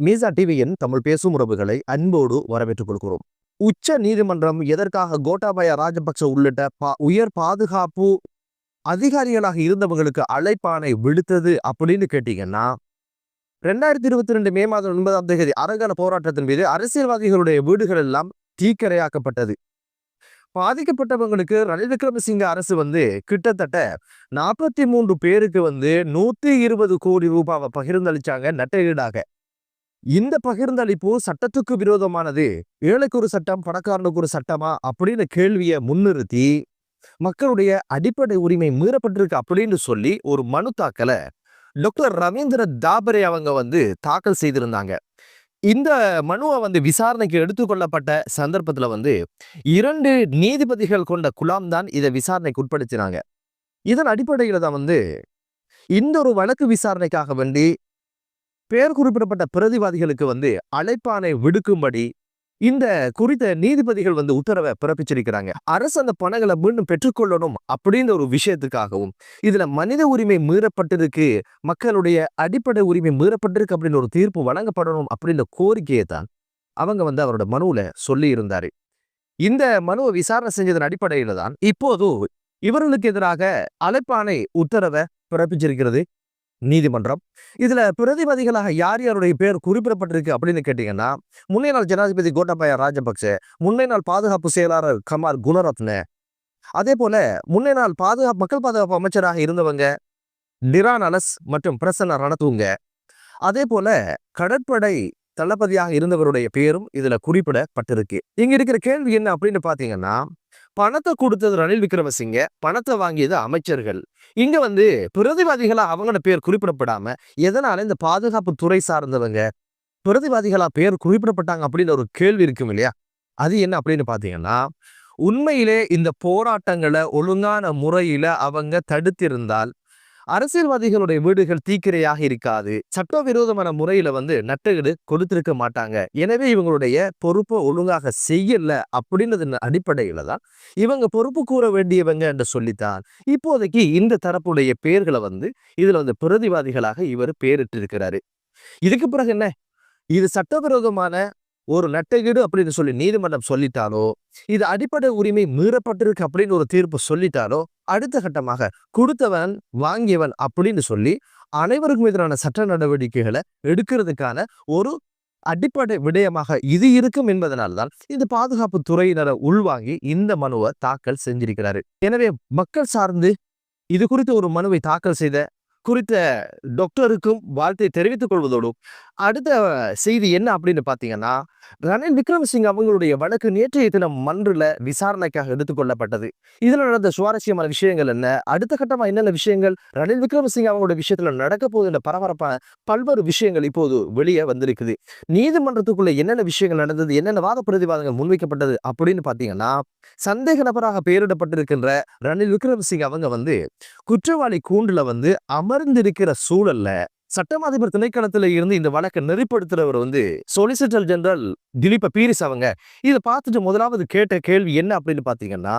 மீசா டிவியின் தமிழ் பேசும் உறவுகளை அன்போடு வரவேற்றுக் கொள்கிறோம் உச்ச நீதிமன்றம் எதற்காக கோட்டாபய ராஜபக்ச உள்ளிட்ட பா உயர் பாதுகாப்பு அதிகாரிகளாக இருந்தவங்களுக்கு அழைப்பானை விடுத்தது அப்படின்னு கேட்டீங்கன்னா ரெண்டாயிரத்தி இருபத்தி ரெண்டு மே மாதம் ஒன்பதாம் தேதி அரங்கன போராட்டத்தின் மீது அரசியல்வாதிகளுடைய வீடுகள் எல்லாம் தீக்கரையாக்கப்பட்டது. பாதிக்கப்பட்டவங்களுக்கு ரணில் விக்ரமசிங்க அரசு வந்து கிட்டத்தட்ட நாற்பத்தி மூன்று பேருக்கு வந்து நூத்தி இருபது கோடி ரூபாவை பகிர்ந்தளிச்சாங்க நட்டையீடாக இந்த பகிர்ந்தளிப்பு சட்டத்துக்கு விரோதமானது. ஏழைக்கு ஒரு சட்டம் பணக்காரனுக்கு ஒரு சட்டமா? அப்படின்னு கேள்வியை முன்னிறுத்தி மக்களுடைய அடிப்படை உரிமை மீறப்பட்டிருக்கு அப்படின்னு சொல்லி ஒரு மனு தாக்கலை டாக்டர் ரவீந்திர தாபரே அவங்க வந்து தாக்கல் செய்திருந்தாங்க. இந்த மனுவை வந்து விசாரணைக்கு எடுத்துக்கொள்ளப்பட்ட சந்தர்ப்பத்துல வந்து இரண்டு நீதிபதிகள் கொண்ட குலாம் தான் இதை விசாரணைக்கு உட்படுத்தினாங்க. இதன் அடிப்படையில தான் வந்து இந்த ஒரு வழக்கு விசாரணைக்காக வேண்டி பெயர் குறிப்பிடப்பட்ட பிரதிவாதிகளுக்கு வந்து அழைப்பானை விடுக்கும்படி இந்த குறித்த நீதிபதிகள் வந்து உத்தரவை பிறப்பிச்சிருக்கிறாங்க. அரசு அந்த பணங்களை மீண்டும் பெற்றுக்கொள்ளணும் அப்படின்ற ஒரு விஷயத்துக்காகவும் இதுல மனித உரிமை மீறப்பட்டிருக்கு மக்களுடைய அடிப்படை உரிமை மீறப்பட்டிருக்கு அப்படின்னு ஒரு தீர்ப்பு வழங்கப்படணும் அப்படின்ற கோரிக்கையை தான் அவங்க வந்து அவரோட மனுவுல சொல்லி இருந்தாரு இந்த மனுவை விசாரணை செஞ்சதன் அடிப்படையில தான் இப்போது இவர்களுக்கு எதிராக அழைப்பானை உத்தரவை பிறப்பிச்சிருக்கிறது. நீதிமன்றம். இதுல பிரதிபதிகளாக யார் யாருடைய பேர் குறிப்பிடப்பட்டிருக்கு அப்படின்னு கேட்டீங்கன்னா முன்னே நாள் ஜனாதிபதி கோட்டாபய ராஜபக்சே முன்னே நாள் பாதுகாப்பு செயலாளர் கமால் குணரத்ன. அதே போல முன்னே நாள் பாதுகாப்பு மக்கள் பாதுகாப்பு அமைச்சராக இருந்தவங்க டிரான் அலஸ் மற்றும் பிரசன்ன ரணத்துவங்க அதே போல கடற்படை தளபதியாக இருந்தவருடைய பேரும் இதுல குறிப்பிடப்பட்டிருக்கு. இங்க இருக்கிற கேள்வி என்ன அப்படின்னு பாத்தீங்கன்னா பணத்தை கொடுத்தது ரணில் விக்ரமசிங்க பணத்தை வாங்கியது அமைச்சர்கள். இங்க வந்து பிரதிவாதிகளா அவங்களோட பேர் குறிப்பிடப்படாம எதனால இந்த பாதுகாப்பு துறை சார்ந்தவங்க பிரதிவாதிகளா பேர் குறிப்பிடப்பட்டாங்க அப்படின்னு ஒரு கேள்வி இருக்கும் இல்லையா? அது என்ன அப்படின்னு பாத்தீங்கன்னா உண்மையிலே இந்த போராட்டங்களை ஒழுங்கான முறையில அவங்க தடுத்திருந்தால் அரசியல்வாதிகளுடைய வீடுகள் தீக்கிரையாக இருக்காது. சட்டவிரோதமான முறையில வந்து நட்டகடு கொடுத்திருக்க மாட்டாங்க. எனவே இவங்களுடைய பொறுப்பை ஒழுங்காக செய்யல அப்படின்றது அடிப்படையில தான் இவங்க பொறுப்பு கூற வேண்டியவங்க என்று சொல்லித்தான். இப்போதைக்கு இந்த தரப்புடைய பெயர்களை வந்து இதுல வந்து பிரதிவாதிகளாக இவர் பெயரிட்டிருக்கிறாரு இதுக்கு பிறகு என்ன? இது சட்டவிரோதமான ஒரு நட்டகீடு அப்படின்னு சொல்லி நீதிமன்றம் சொல்லிட்டாலோ இது அடிப்படை உரிமை மீறப்பட்டிருக்கு அப்படின்னு ஒரு தீர்ப்பு சொல்லிட்டாலோ அடுத்த கட்டமாக கொடுத்தவன் வாங்கியவன் அப்படின்னு சொல்லி அனைவருக்கும் எதிரான சட்ட நடவடிக்கைகளை எடுக்கிறதுக்கான ஒரு அடிப்படை விடயமாக இது இருக்கும் என்பதனால்தான் இந்த பாதுகாப்பு துறையினரை உள்வாங்கி இந்த மனுவை தாக்கல் செஞ்சிருக்கிறாரு. எனவே மக்கள் சார்ந்து இது குறித்து ஒரு மனுவை தாக்கல் செய்த குறித்த டாக்டருக்கும் வாழ்த்தை தெரிவித்துக் கொள்வதோடு அடுத்த செய்தி என்ன அப்படின்னு பார்த்தீங்கன்னா ரணில் விக்ரமசிங் அவங்களுடைய வழக்கு நேற்றைய தினம் மன்றில் விசாரணைக்காக எடுத்துக்கொள்ளப்பட்டது இதில் நடந்த சுவாரஸ்யமான விஷயங்கள் என்ன? அடுத்த கட்டமாக என்னென்ன விஷயங்கள்? ரணில் விக்ரமசிங் அவங்களுடைய விஷயத்தில் நடக்க போகுதுன்ற பரபரப்பான பல்வேறு விஷயங்கள் இப்போது வெளியே வந்திருக்குது. நீதிமன்றத்துக்குள்ள என்னென்ன விஷயங்கள் நடந்தது? என்னென்ன வாத பிரதிவாதங்கள் முன்வைக்கப்பட்டது? அப்படின்னு பார்த்தீங்கன்னா சந்தேக நபராக பெயரிடப்பட்டிருக்கின்ற ரணில் விக்ரமசிங் அவங்க வந்து குற்றவாளி கூண்டில் வந்து அமர்ந்திருக்கிற சூழல்ல சட்டம் அதிபர் திணைக்களத்துல இருந்து இந்த வழக்கை நெறிப்படுத்துறவர் வந்து சொலிசிட்டர் ஜெனரல் திலீப பீரிஸ் அவங்க. இதை பார்த்துட்டு முதலாவது கேட்ட கேள்வி என்ன அப்படின்னு பாத்தீங்கன்னா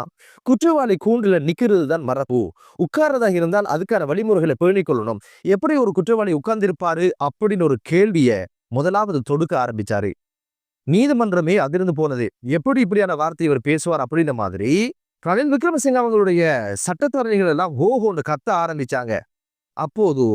குற்றவாளி கூண்டுல நிக்கிறது தான் மரபு. உட்கார்றதா இருந்தால் அதுக்கான வழிமுறைகளை பேணிக் கொள்ளணும். எப்படி ஒரு குற்றவாளி உட்கார்ந்திருப்பாரு அப்படின்னு ஒரு கேள்வியை முதலாவது தொடுக்க ஆரம்பிச்சாரு. நீதிமன்றமே அதிர்ந்து போனது. எப்படி இப்படியான வார்த்தை இவர் பேசுவார் அப்படின்ற மாதிரி ரணில் விக்ரமசிங்க அவங்களுடைய சட்டத்தரணிகள் எல்லாம் ஓஹோன்னு கத்த ஆரம்பிச்சாங்க. அப்போது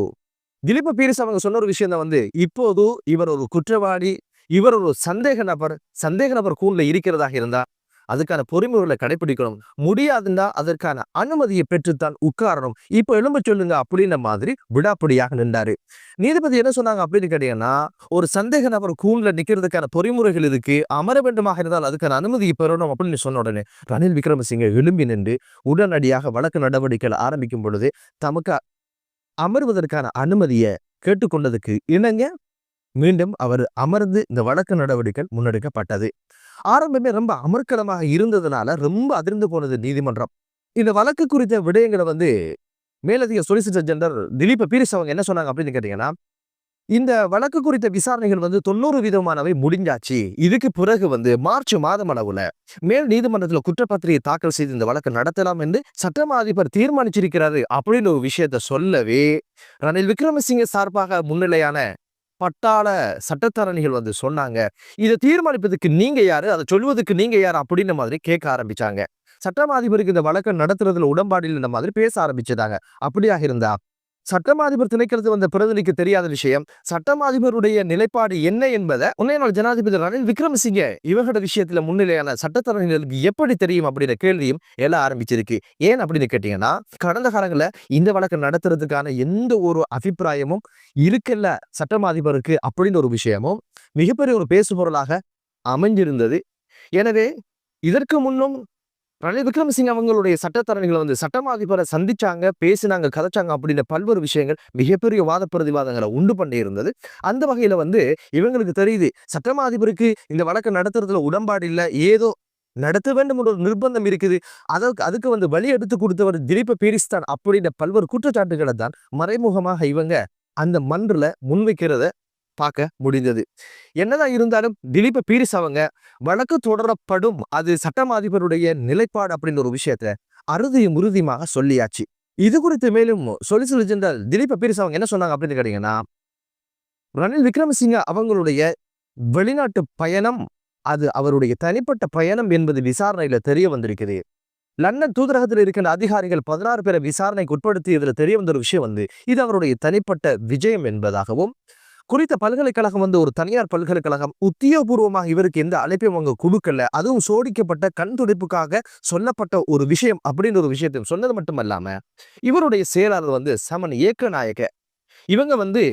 திலீப பீரிஸ் அவங்க சொன்ன ஒரு விஷயம் தான் வந்து இப்போது இவர் ஒரு குற்றவாளி இவர் ஒரு சந்தேக நபர் சந்தேக நபர் கூண்டில் இருக்கிறதாக இருந்தா அதுக்கான பொறிமுறைகளை கடைபிடிக்கணும் முடியாதுன்னா அதற்கான அனுமதியை பெற்றுத்தான் உட்காரணும். இப்போ எழும்ப சொல்லுங்க அப்படின்ற மாதிரி விடாப்படியாக நின்றாரு. நீதிபதி என்ன சொன்னாங்க அப்படின்னு கேட்டீங்கன்னா ஒரு சந்தேக நபர் கூண்ல நிக்கிறதுக்கான பொறிமுறைகள் இருக்கு அமர வேண்டுமாக இருந்தால் அதுக்கான அனுமதியை பெறணும் அப்படின்னு சொன்ன உடனே ரணில் விக்ரமசிங்க எழும்பி நின்று உடனடியாக வழக்கு நடவடிக்கைகள் ஆரம்பிக்கும் பொழுது தமக்கு அமர்வதற்கான அனுமதியை கேட்டுக்கொண்டதுக்கு இணங்க மீண்டும் அவர் அமர்ந்து இந்த வழக்கு நடவடிக்கை முன்னெடுக்கப்பட்டது. ஆரம்பமே ரொம்ப அமர்க்கலமாக இருந்ததுனால ரொம்ப அதிர்ந்து போனது நீதிமன்றம். இந்த வழக்கு குறித்த விடயங்களை வந்து மேலதிக சொலிசிட்டர் ஜெனரல் திலீப பீரிஸ் அவங்க என்ன சொன்னாங்க அப்படின்னு கேட்டீங்கன்னா இந்த வழக்கு குறித்த விசாரணைகள் வந்து தொண்ணூறு விதமானவை முடிஞ்சாச்சு. இதுக்கு பிறகு வந்து மார்ச் மாதம் அளவுல மேல் நீதிமன்றத்துல குற்றப்பத்திரிகை தாக்கல் செய்து இந்த வழக்கு நடத்தலாம் என்று சட்டமா அதிபர் தீர்மானிச்சிருக்கிறாரு அப்படின்னு ஒரு விஷயத்த சொல்லவே ரணில் விக்ரமசிங்க சார்பாக முன்னிலையான பட்டாள சட்டத்தரணிகள் வந்து சொன்னாங்க. இதை தீர்மானிப்பதுக்கு நீங்க யாரு? அதை சொல்வதற்கு நீங்க யாரு? அப்படின்ற மாதிரி கேட்க ஆரம்பிச்சாங்க. சட்டமாதிபருக்கு இந்த வழக்கை நடத்துறதுல உடன்பாடு இல்லைன்ற மாதிரி பேச ஆரம்பிச்சதாங்க அப்படியாக இருந்தா சட்டமாதிபர் திணைக்கிறது வந்த பிரதிநிதிக்கு தெரியாத விஷயம். சட்டமாதிபருடைய நிலைப்பாடு என்ன என்பதை உன்னைய நாள் ஜனாதிபதி ரணில் விக்ரமசிங்க இவங்களோட விஷயத்துல முன்னிலையான சட்டத்தரணிகளுக்கு எப்படி தெரியும் அப்படின்ற கேள்வியும் எல்லாம் ஆரம்பிச்சிருக்கு. ஏன் அப்படின்னு கேட்டீங்கன்னா கடந்த காலங்களில் இந்த வழக்கை நடத்துறதுக்கான எந்த ஒரு அபிப்பிராயமும் இருக்கல்ல சட்டமாதிபருக்கு அப்படின்னு ஒரு விஷயமும். மிகப்பெரிய ஒரு பேசுபொருளாக அமைஞ்சிருந்தது. எனவே இதற்கு முன்னும் ரணில் விக்ரமசிங்க அவங்களுடைய சட்டத்தரணிகளை வந்து சட்டமாதிபரை சந்திச்சாங்க பேசினாங்க கதைச்சாங்க அப்படின்ற பல்வேறு விஷயங்கள் மிகப்பெரிய வாத பிரதிவாதங்களை உண்டு பண்ணி இருந்தது. அந்த வகையில் வந்து இவங்களுக்கு தெரியுது சட்டமாதிபருக்கு இந்த வழக்கை நடத்துறதுல உடன்பாடு இல்லை ஏதோ நடத்த வேண்டும் என்ற ஒரு நிர்பந்தம் இருக்குது. அதற்கு அதுக்கு வந்து வழி எடுத்து கொடுத்தவர் திலீப பீரிஸ்தான் அப்படின்ற பல்வேறு குற்றச்சாட்டுகளை தான் மறைமுகமாக இவங்க அந்த மன்றில் முன்வைக்கிறத பார்க்க முடிந்தது. என்னதான் இருந்தாலும் திலீப பீரிஸ் அவங்க வழக்கு தொடரப்படும் அது சட்டமாதிபருடைய நிலைப்பாடு அப்படின்ற ஒரு விஷயத்த அறுதியும் உறுதியுமாக சொல்லியாச்சு. இது குறித்து மேலும் சொலிசிட்டர் ஜெனரல் திலீப பீரிஸ் அவங்க என்ன சொன்னாங்க அப்படின்னு கேட்டீங்கன்னா ரணில் விக்ரமசிங்க அவங்களுடைய வெளிநாட்டு பயணம் அது அவருடைய தனிப்பட்ட பயணம் என்பது விசாரணையில தெரிய வந்திருக்குது. லண்டன் தூதரகத்தில் இருக்கின்ற அதிகாரிகள் பதினாறு பேரை விசாரணைக்கு உட்படுத்தி இதில் தெரிய வந்த ஒரு விஷயம் வந்து இது அவருடைய தனிப்பட்ட விஜயம் என்பதாகவும் குறித்த பல்கலைக்கழகம் வந்து ஒரு தனியார் பல்கலைக்கழகம் உத்தியோகபூர்வமாக இவருக்கு எந்த அழைப்பையும் அவங்க கொடுக்கல. அதுவும் சோடிக்கப்பட்ட கண் துடைப்புக்காக சொல்லப்பட்ட ஒரு விஷயம் அப்படின்னு ஒரு விஷயத்தையும் சொன்னது மட்டும் இல்லாம இவருடைய செயலாளர் வந்து சமன் ஏக்கநாயக இவங்க வந்து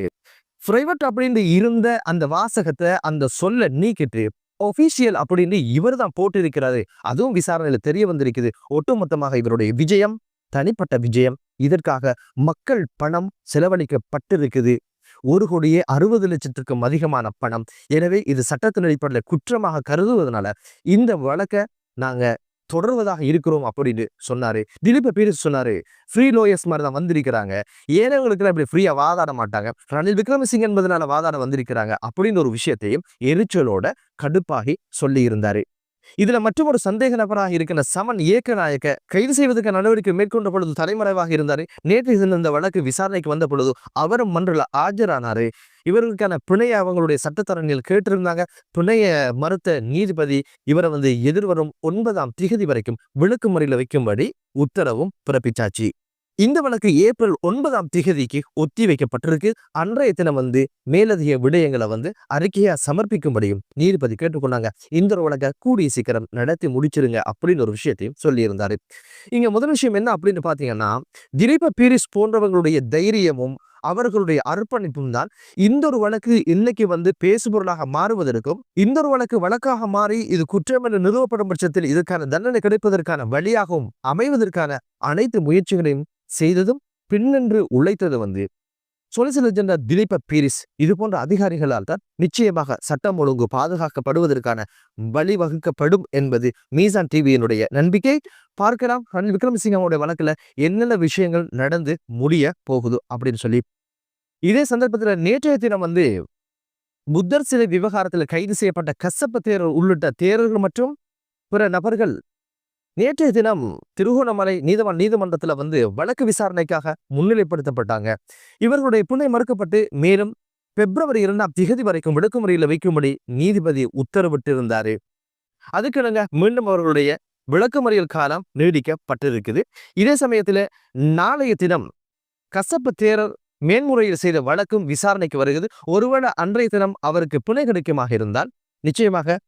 பிரைவேட் அப்படின்னு இருந்த அந்த வாசகத்தை அந்த சொல்ல நீக்கிட்டு ஒபிஷியல் அப்படின்னு இவர் தான் போட்டிருக்கிறாரு. அதுவும் விசாரணையில தெரிய வந்திருக்குது. ஒட்டுமொத்தமாக இவருடைய விஜயம் தனிப்பட்ட விஜயம் இதற்காக மக்கள் பணம் செலவழிக்கப்பட்டிருக்குது. ஒரு கோடியே அறுபது லட்சத்திற்கும் அதிகமான பணம். எனவே இது சட்டத்தின் அடிப்படையில் குற்றமாக கருதுவதனால இந்த வழக்கை நாங்கள் தொடர்வதாக இருக்கிறோம் அப்படின்னு சொன்னாரு. திலீப பீரிஸ் சொன்னாரு. ஃப்ரீ லோயர்ஸ் மாதிரி தான் வந்திருக்கிறாங்க. ஏனவங்களுக்கு அப்படி ஃப்ரீயா வாதாட மாட்டாங்க. ரணில் விக்ரமசிங் என்பதனால வாதாட வந்திருக்கிறாங்க அப்படின்னு ஒரு விஷயத்தையும் எரிச்சலோட கடுப்பாகி சொல்லி இருந்தாரு இதுல மற்றும் ஒரு சந்தேக நபராக இருக்கின்ற சமன் ஏக்கநாயக்க கைது செய்வதற்கு நடவடிக்கை மேற்கொண்ட பொழுது தலைமறைவாக இருந்தாரு. நேற்று இந்த வழக்கு விசாரணைக்கு வந்த பொழுது அவரும் மன்றில் ஆஜரானாரு. இவர்களுக்கான பிணையை அவங்களுடைய சட்டத்தரணிகள் கேட்டிருந்தாங்க. பிணைய மறுத்த நீதிபதி இவரை வந்து எதிர்வரும் ஒன்பதாம் திகதி வரைக்கும் விளக்குமுறையில் வைக்கும்படி உத்தரவும் பிறப்பிச்சாச்சு. இந்த வழக்கு ஏப்ரல் ஒன்பதாம் திகதிக்கு ஒத்தி வைக்கப்பட்டிருக்கு. அன்றைய தினம் வந்து மேலதிக விடயங்களை வந்து அறிக்கையா சமர்ப்பிக்கும்படியும் நீதிபதி கேட்டுக்கொண்டாங்க. இந்த ஒரு வழக்கை கூடிய சீக்கிரம் நடத்தி முடிச்சிருங்க அப்படின்னு ஒரு விஷயத்தையும் சொல்லியிருந்தாரு. இங்க முதல் விஷயம் என்ன அப்படின்னு பாத்தீங்கன்னா திலீப பீரிஸ் போன்றவங்களுடைய தைரியமும் அவர்களுடைய அர்ப்பணிப்பும் தான் இந்த ஒரு வழக்கு இன்னைக்கு வந்து பேசுபொருளாக மாறுவதற்கும் இந்த ஒரு வழக்கு வழக்காக மாறி இது குற்றம் என்று நிறுவப்படும் பட்சத்தில் இதற்கான தண்டனை கிடைப்பதற்கான வழியாகவும் அமைவதற்கான அனைத்து முயற்சிகளையும் செய்ததும் பின்னென்று உழைத்தது வந்து சொலிசிட்டர் ஜெனரல் திலீப பீரிஸ். இது போன்ற அதிகாரிகளால் தான் நிச்சயமாக சட்டம் ஒழுங்கு பாதுகாக்கப்படுவதற்கான வழிவகுக்கப்படும் என்பது மீசான் டிவியினுடைய நம்பிக்கை. பார்க்கலாம் ரணில் விக்ரமசிங்கவுடைய வழக்கில் வழக்குல என்னென்ன விஷயங்கள் நடந்து முடிய போகுது அப்படின்னு சொல்லி. இதே சந்தர்ப்பத்தில் நேற்றைய தினம் வந்து புத்தர் சிலை விவகாரத்தில் கைது செய்யப்பட்ட கசப்ப தேரர் உள்ளிட்ட தேரர்கள் மற்றும் பிற நபர்கள் நேற்றைய தினம் திருகோணமலை நீதவான் நீதிமன்றத்துல வந்து வழக்கு விசாரணைக்காக முன்னிலைப்படுத்தப்பட்டாங்க. இவர்களுடைய புண்ணை மறுக்கப்பட்டு மேலும் பிப்ரவரி இரண்டாம் திகதி வரைக்கும் விளக்குமுறையில் வைக்கும்படி நீதிபதி உத்தரவிட்டிருந்தாரு. அதுக்கிணங்க மீண்டும் அவர்களுடைய விளக்குமறியல் காலம் நீடிக்கப்பட்டிருக்குது. இதே சமயத்துல நாளைய தினம் கசப்பு தேரர் மேன்முறையில் செய்த வழக்கும் விசாரணைக்கு வருகிறது. ஒருவேளை அன்றைய தினம் அவருக்கு பிணை கிடைக்குமாக இருந்தால் நிச்சயமாக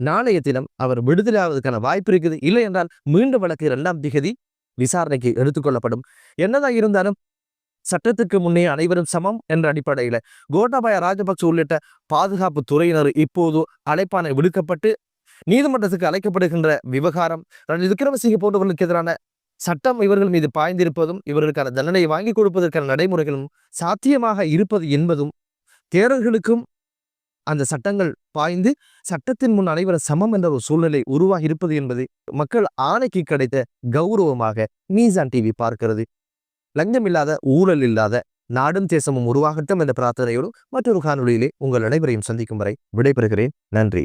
நாளைய தினம் அவர் விடுதலையாவதற்கான வாய்ப்பு இருக்குது. இல்லை என்றால் மீண்டும் வழக்கு இரண்டாம் திகதி விசாரணைக்கு எடுத்துக்கொள்ளப்படும் என்னதான் இருந்தாலும் சட்டத்துக்கு முன்னே அனைவரும் சமம் என்ற அடிப்படையில் கோட்டாபாய ராஜபக்ச உள்ளிட்ட பாதுகாப்பு துறையினர் இப்போது அழைப்பானை விடுக்கப்பட்டு நீதிமன்றத்துக்கு அழைக்கப்படுகின்ற விவகாரம் ரணில் விக்ரமசிங்க போன்றவர்களுக்கு எதிரான சட்டம் இவர்கள் மீது பாய்ந்திருப்பதும் இவர்களுக்கான தண்டனை வாங்கி கொடுப்பதற்கான நடைமுறைகளும் சாத்தியமாக இருப்பது என்பதும் தேரர்களுக்கும் அந்த சட்டங்கள் பாய்ந்து சட்டத்தின் முன் அனைவரும் சமம் என்ற ஒரு சூழ்நிலை உருவாகி இருப்பது என்பது மக்கள் ஆணைக்கு கிடைத்த கௌரவமாக மீசான் டிவி பார்க்கிறது. லஞ்சம் இல்லாத ஊழல் இல்லாத நாடும் தேசமும் உருவாகட்டும் என்ற பிரார்த்தனையோடு மற்றொரு காணொலியிலே உங்கள் அனைவரையும் சந்திக்கும் வரை விடைபெறுகிறேன். நன்றி.